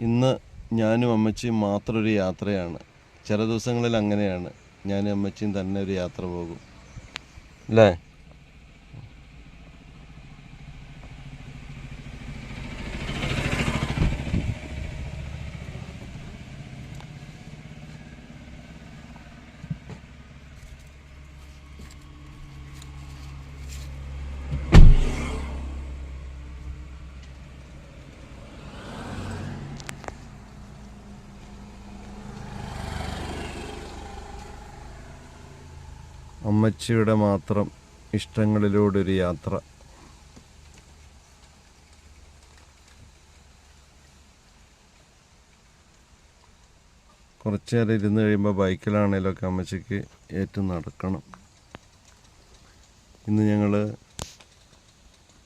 ഇന്ന് ഞാനും അമ്മച്ചിയും മാത്രം ഒരു യാത്രയാണ്. ചില ദിവസങ്ങളിൽ അങ്ങനെയാണ്. ഞാനും അമ്മച്ചിയും തന്നെ ഒരു യാത്ര പോകും. അല്ലേ? അമ്മച്ചിയുടെ മാത്രം ഇഷ്ടങ്ങളിലൂടെ ഒരു യാത്ര. കുറച്ച് നേരം ഇരുന്ന് കഴിയുമ്പോൾ ബൈക്കിലാണേലൊക്കെ അമ്മച്ചിക്ക് ഏറ്റവും നടക്കണം. ഇന്ന് ഞങ്ങൾ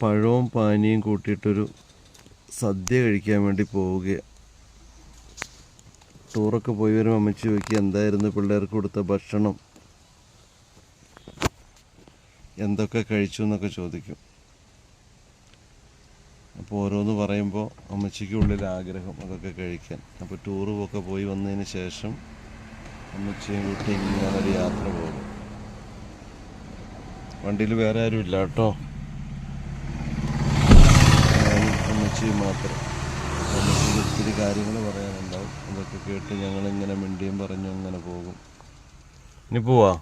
പഴവും പാനിയും കൂട്ടിയിട്ടൊരു സദ്യ കഴിക്കാൻ വേണ്ടി പോവുകയാണ് ടൂറൊക്കെ പോയി വരുമ്പോൾ അമ്മച്ചി ചോദിക്കുക എന്തായിരുന്നു പിള്ളേർക്ക് കൊടുത്ത ഭക്ഷണം? എന്തൊക്കെ കഴിച്ചു എന്നൊക്കെ ചോദിക്കും. അപ്പോൾ ഓരോന്ന് പറയുമ്പോൾ അമ്മച്ചിക്കുള്ളിൽ ആഗ്രഹം അതൊക്കെ കഴിക്കാൻ. അപ്പോൾ ടൂറ് ഒക്കെ പോയി വന്നതിന് ശേഷം അമ്മച്ചിയും കൂട്ടി ഇങ്ങനെ യാത്ര പോകും. വണ്ടിയിൽ വേറെ ആരും ഇല്ല കേട്ടോ. ഞാനും അമ്മച്ചിയും മാത്രം. അമ്മച്ചി ഒത്തിരി കാര്യങ്ങൾ പറയാനുണ്ടാവും. അതൊക്കെ കേട്ട് ഞങ്ങളിങ്ങനെ മിണ്ടിയും പറഞ്ഞു അങ്ങനെ പോകും. ഇനി പോവാ.